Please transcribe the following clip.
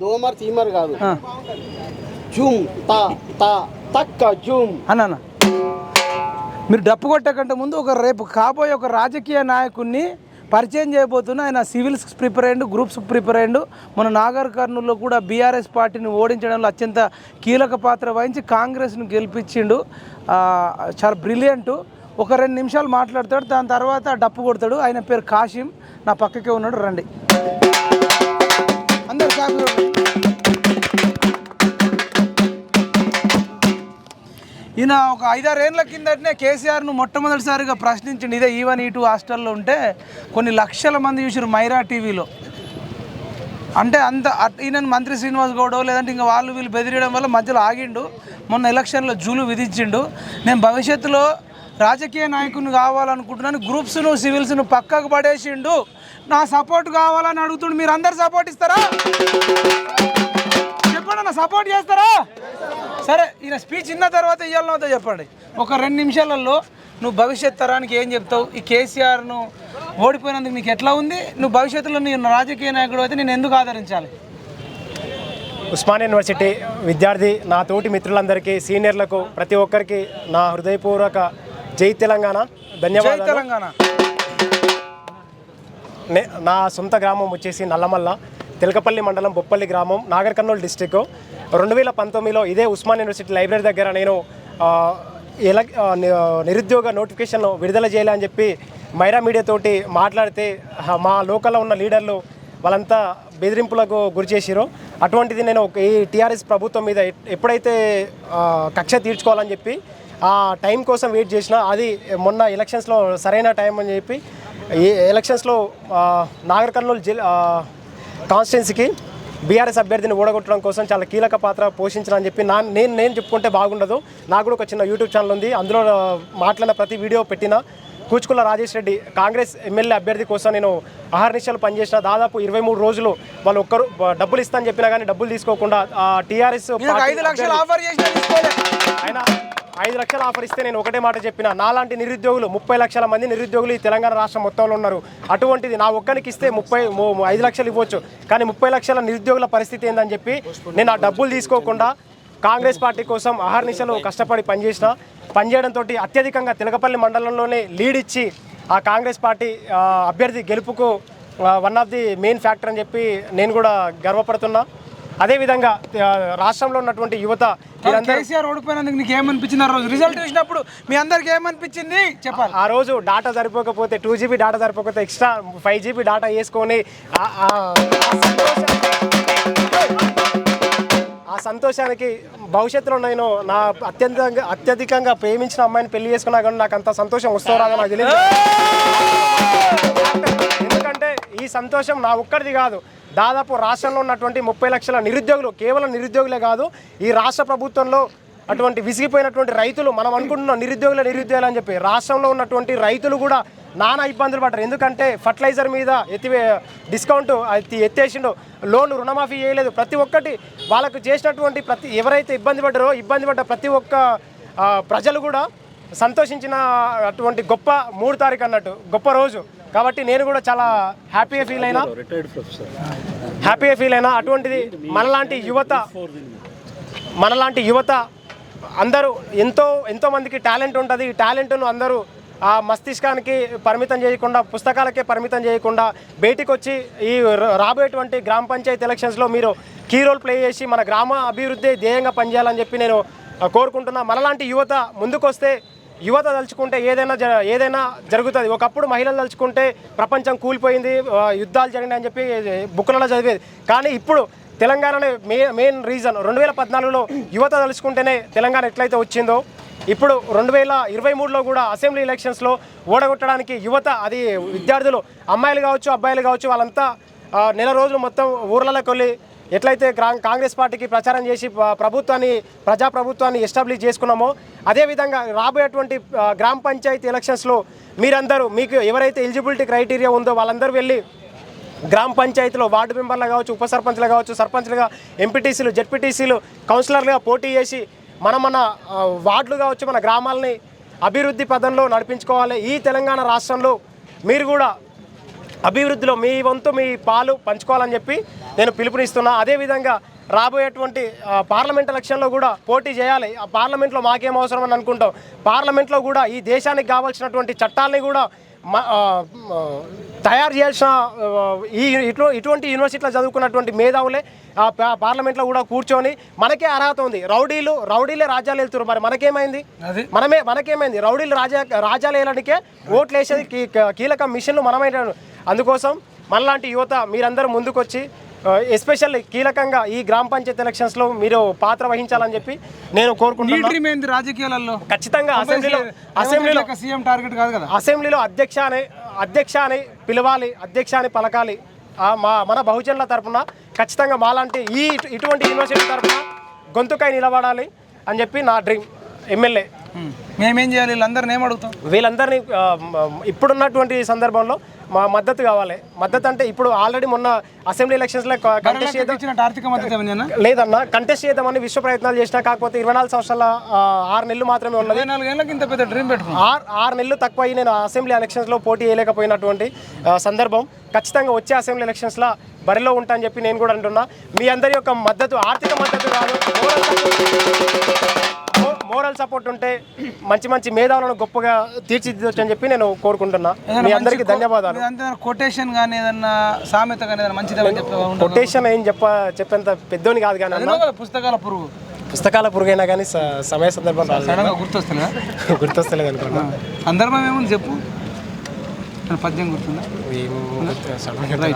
దోమర్ చీమర్ కాదు. జూమ్ తా తా తక్క జూమ్. అన్న. మీరు డప్పు కొట్టకంటే ముందు ఒక రేపు కాబోయే ఒక రాజకీయ నాయకుడిని పరిచయం చేయబోతున్నా ఆయన సివిల్స్ ప్రిపేర్ అయ్యిండు గ్రూప్స్ ప్రిపేర్ అయ్యిండు మన నాగర్ కర్నూలులో కూడా బీఆర్ఎస్ పార్టీని ఓడించడంలో అత్యంత కీలక పాత్ర వహించి కాంగ్రెస్ను గెలిపించిండు. చాలా బ్రిలియంట్. ఒక రెండు నిమిషాలు మాట్లాడతాడు దాని తర్వాత డప్పు కొడతాడు. ఆయన పేరు కాశీం. నా పక్కకే ఉన్నాడు రండి. అందరు కాపీ ఈయన ఒక ఐదారేళ్ళ కిందటనే కేసీఆర్ను మొట్టమొదటిసారిగా ప్రశ్నించండి. ఇదే ఈవన్ ఈ టూ హాస్టల్లో ఉంటే కొన్ని లక్షల మంది చూసారు మైరా టీవీలో. అంటే అంత అట్- ఈయన మంత్రి శ్రీనివాస్ గౌడో లేదంటే ఇంకా వాళ్ళు వీళ్ళు బెదిరియడం వల్ల మధ్యలో ఆగిండు. మొన్న ఎలక్షన్లో జూలు విధించిండు. నేను భవిష్యత్తులో రాజకీయ నాయకుని కావాలనుకుంటున్నాను గ్రూప్స్ను సివిల్స్ను పక్కకు పడేసిండు. నా సపోర్ట్ కావాలని అడుగుతుండు మీరు అందరు సపోర్ట్ ఇస్తారా? చెప్పండి నా సపోర్ట్ చేస్తారా? సరే ఈయన స్పీచ్ ఇన్న తర్వాత ఇవ్వాలనో చెప్పండి. ఒక రెండు నిమిషాలలో నువ్వు భవిష్యత్ తరానికి ఏం చెప్తావు? ఈ కేసీఆర్ను ఓడిపోయినందుకు నీకు ఎట్లా ఉంది? నువ్వు భవిష్యత్తులో నేను రాజకీయ నాయకుడు అయితే నేను ఎందుకు ఆదరించాలి? ఉస్మాన్ యూనివర్సిటీ విద్యార్థి నా తోటి మిత్రులందరికీ సీనియర్లకు ప్రతి ఒక్కరికి నా హృదయపూర్వక జై తెలంగాణ. ధన్యవాదాలు. తెలంగాణ. నే- నా సొంత గ్రామం వచ్చేసి నల్లమల్ల తెలకపల్లి మండలం బొప్పల్లి గ్రామం నాగర్ కర్నూలు డిస్టిక్. రెండు వేల పంతొమ్మిదిలో ఇదే ఉస్మాన్ యూనివర్సిటీ లైబ్రరీ దగ్గర నేను ఎల నిరుద్యోగ నోటిఫికేషన్ విడుదల చేయాలని చెప్పి మైరా మీడియా తోటి మాట్లాడితే మా లోకల్లో ఉన్న లీడర్లు వాళ్ళంతా బెదిరింపులకు గురి చేసిరో అటువంటిది నేను ఈ టీఆర్ఎస్ ప్రభుత్వం మీద ఎప్- ఎప్పుడైతే కక్ష తీర్చుకోవాలని చెప్పి ఆ టైం కోసం వెయిట్ చేసిన అది మొన్న ఎలక్షన్స్లో సరైన టైం అని చెప్పి ఈ ఎలక్షన్స్లో నాగర్ కర్నూలు జిల్లా కాన్స్టిట్యున్సీకి బీఆర్ఎస్ అభ్యర్థిని ఓడగొట్టడం కోసం చాలా కీలక పాత్ర పోషించాలని చెప్పి నా నేను నేను చెప్పుకుంటే బాగుండదు. నాకు కూడా ఒక చిన్న యూట్యూబ్ ఛానల్ ఉంది. అందులో మాట్లాడిన ప్రతి వీడియో పెట్టిన కూచుకుల రాజేష్ రెడ్డి కాంగ్రెస్ ఎమ్మెల్యే అభ్యర్థి కోసం నేను అహర్నిశలు పనిచేసిన. దాదాపు ఇరవై మూడు రోజులు వాళ్ళు ఒక్కరు డబ్బులు ఇస్తానని చెప్పినా కానీ డబ్బులు తీసుకోకుండా టీఆర్ఎస్ ఐదు లక్షలు ఆఫర్ చేసిన ఐదు లక్షల ఆఫర్ ఇస్తే నేను ఒకటే మాట చెప్పిన. నాలాంటి నిరుద్యోగులు ముప్పై లక్షల మంది నిరుద్యోగులు ఈ తెలంగాణ రాష్ట్రం మొత్తంలో ఉన్నారు. అటువంటిది నా ఒక్కరికి ఇస్తే ముప్పై ఐదు లక్షలు ఇవ్వచ్చు. కానీ ముప్పై లక్షల నిరుద్యోగుల పరిస్థితి ఏందని చెప్పి నేను ఆ డబ్బులు తీసుకోకుండా కాంగ్రెస్ పార్టీ కోసం అహర్నిశలు కష్టపడి పనిచేసిన పనిచేయడంతో అత్యధికంగా తిలకపల్లి మండలంలోనే లీడ్ ఇచ్చి ఆ కాంగ్రెస్ పార్టీ అభ్యర్థి గెలుపుకు one of the main factor అని చెప్పి నేను కూడా గర్వపడుతున్నా. అదేవిధంగా రాష్ట్రంలో ఉన్నటువంటి యువత కేసీఆర్ ఓడిపోయినందుకు నీకు ఏమనిపించింది? ఆ రోజు రిజల్ట్ చూసినప్పుడు మీ అందరికి ఏమనిపించింది? చెప్పాలి. ఆ రోజు డాటా సరిపోకపోతే టూ జీబీ డాటా సరిపోకపోతే ఎక్స్ట్రా ఫైవ్ జీబీ డాటా వేసుకొని ఆ- ఆ- ఆ సంతోషం- ఆ సంతోషానికి భవిష్యత్తులో నేను నా అత్యంతంగా అత్యధికంగా ప్రేమించిన అమ్మాయిని పెళ్ళి చేసుకున్నా కానీ నాకు అంత సంతోషం వస్తుందో రాదో నాకు తెలియదు. ఎందుకంటే ఈ సంతోషం నా ఒక్కడిది కాదు. దాదాపు రాష్ట్రంలో ఉన్నటువంటి ముప్పై లక్షల నిరుద్యోగులు కేవలం నిరుద్యోగులే కాదు ఈ రాష్ట్ర ప్రభుత్వంలో అటువంటి విసిగిపోయినటువంటి రైతులు మనం అనుకుంటున్న నిరుద్యోగుల నిరుద్యోగులు అని చెప్పి రాష్ట్రంలో ఉన్నటువంటి రైతులు కూడా నానా ఇబ్బందులు పడ్డారు. ఎందుకంటే ఫర్టిలైజర్ మీద ఎత్తివే డిస్కౌంట్ అది ఎత్తేసిండు. లోన్ రుణమాఫీ చేయలేదు. ప్రతి ఒక్కటి వాళ్ళకు చేసినటువంటి ప్రతి ఎవరైతే ఇబ్బంది పడ్డారో ఇబ్బంది పడ్డ ప్రతి ఒక్క ప్రజలు కూడా సంతోషించిన అటువంటి గొప్ప మూడు తారీఖు అన్నట్టు గొప్ప రోజు. కాబట్టి నేను కూడా చాలా హ్యాపీగా ఫీల్ అయినా హ్యాపీగా ఫీల్ అయినా అటువంటిది మనలాంటి యువత మనలాంటి యువత అందరూ ఎంతో ఎంతో మందికి టాలెంట్ ఉంటుంది. ఈ టాలెంట్ను అందరూ ఆ మస్తిష్కానికి పరిమితం చేయకుండా పుస్తకాలకే పరిమితం చేయకుండా బయటికి వచ్చి ఈ ర- రాబోయేటువంటి గ్రామ పంచాయతీ ఎలక్షన్స్లో మీరు కీ రోల్ ప్లే చేసి మన గ్రామ అభివృద్ధి ధ్యేయంగా పనిచేయాలని చెప్పి నేను కోరుకుంటున్నా. మనలాంటి యువత ముందుకొస్తే యువత తలుచుకుంటే ఏదైనా జ ఏదైనా జరుగుతుంది. ఒకప్పుడు మహిళలు తలుచుకుంటే ప్రపంచం కూలిపోయింది యుద్ధాలు యుద్ధాలు జరిగినాయని చెప్పి బుక్కులలో చదివేది. కానీ ఇప్పుడు తెలంగాణనే మే మెయిన్ రీజన్. రెండు వేల పద్నాలుగులో యువత తలుచుకుంటేనే తెలంగాణ ఎట్లయితే వచ్చిందో ఇప్పుడు రెండు వేల ఇరవై మూడులో కూడా అసెంబ్లీ ఎలక్షన్స్లో ఓడగొట్టడానికి యువత అది విద్యార్థులు అమ్మాయిలు కావచ్చు అబ్బాయిలు కావచ్చు వాళ్ళంతా నెల రోజులు మొత్తం ఊర్లలోకి వెళ్ళి ఎట్లయితే గ్రా- కాంగ్రెస్ పార్టీకి ప్రచారం చేసి ప్రభుత్వాన్ని ప్రజా ప్రభుత్వాన్ని ఎస్టాబ్లిష్ చేసుకున్నామో అదేవిధంగా రాబోయేటువంటి గ్రామ పంచాయతీ ఎలక్షన్స్లో మీరందరూ మీకు ఎవరైతే ఎలిజిబిలిటీ క్రైటీరియా ఉందో వాళ్ళందరూ వెళ్ళి గ్రామ పంచాయతీలో వార్డు మెంబర్లు కావచ్చు ఉప సర్పంచ్లు కావచ్చు సర్పంచ్లుగా ఎంపీటీసీలు జెడ్పీటీసీలు కౌన్సిలర్లుగా పోటీ చేసి మన మన వార్డులు కావచ్చు మన గ్రామాలని అభివృద్ధి పదంలో నడిపించుకోవాలి. ఈ తెలంగాణ రాష్ట్రంలో మీరు కూడా అభివృద్ధిలో మీ వంతు మీ పాలు పంచుకోవాలని చెప్పి నేను పిలుపునిస్తున్నా. అదేవిధంగా రాబోయేటువంటి పార్లమెంట్ ఎలక్షన్లో కూడా పోటీ చేయాలి. ఆ పార్లమెంట్లో మాకేం అవసరం అని అనుకుంటాం. పార్లమెంట్లో కూడా ఈ దేశానికి కావాల్సినటువంటి చట్టాలని కూడా తయారు చేయాల్సిన ఈ ఇటు ఇటువంటి యూనివర్సిటీలో చదువుకున్నటువంటి మేధావులే పార్లమెంట్లో కూడా కూర్చొని మనకే అర్హత ఉంది. రౌడీలు రౌడీలే రాజ్యాలు వెళ్తున్నారు. మరి మనకేమైంది? మనమే మనకేమైంది? రౌడీలు రాజా రాజాలు వేయడానికే ఓట్లు వేసేది కీలక మిషన్లు మనమే అందుకోసం మనలాంటి యువత మీరందరూ ముందుకొచ్చి ఎస్పెషల్లీ కీలకంగా ఈ గ్రామ పంచాయతీ ఎలక్షన్స్లో మీరు పాత్ర వహించాలని చెప్పి నేను కోరుకుంటున్నాను రాజకీయాలలో ఖచ్చితంగా అసెంబ్లీలో అసెంబ్లీలో సీఎం టార్గెట్ కాదు కదా. అసెంబ్లీలో అధ్యక్ష అని అధ్యక్ష అని పిలవాలి అధ్యక్ష అని పలకాలి మా మన బహుజనుల తరపున ఖచ్చితంగా మాలాంటి ఈ ఇటు- ఇటువంటి యూనివర్సిటీ తరపున గొంతుకై నిలబడాలి అని చెప్పి నా డ్రీమ్ ఎమ్మెల్యే. మేమేం. చేయాలి? వీళ్ళందరిని ఏం అడుగుతాం? వీళ్ళందరినీ ఇప్పుడున్నటువంటి సందర్భంలో మా మద్దతు కావాలి. మద్దతు అంటే ఇప్పుడు ఆల్రెడీ మొన్న అసెంబ్లీ ఎలక్షన్స్లో కంటెస్ట్ చేద్దాం లేదన్న కంటెస్ట్ చేద్దామని విశ్వ ప్రయత్నాలు చేసినా కాకపోతే ఇరవై నాలుగు సంవత్సరాల ఆరు నెలలు మాత్రమే ఉన్నది. ఆరు ఆరు నెలలు తక్కువ అయ్యి నేను అసెంబ్లీ ఎలక్షన్స్లో పోటీ చేయలేకపోయినటువంటి సందర్భం. ఖచ్చితంగా వచ్చే అసెంబ్లీ ఎలక్షన్స్లో బరిలో ఉంటా అని చెప్పి నేను కూడా అంటున్నా. మీ అందరి యొక్క మద్దతు ఆర్థిక మద్దతు కాదు సపోర్ట్ ఉంటే మంచి మంచి మేధావులను గొప్పగా తీర్చిదిద్దొచ్చు అని చెప్పి నేను కోరుకుంటున్నా. మీ అందరికీ ధన్యవాదాలు. కొటేషన్ కానీ ఏదన్నా సామెత కానీ చెప్తావా ఉండదు. కొటేషన్ ఏం చెప్ప చెప్పేంత పెద్దోని కాదు కానీ పుస్తకాల పురుగు. పుస్తకాల పురుగైనా కానీ సమయ సందర్భం గుర్తొస్తుందా గుర్తొస్తలేదు? అనుకున్నా సందర్భం ఏముంది చెప్పు? పద్యం గుర్తుందా?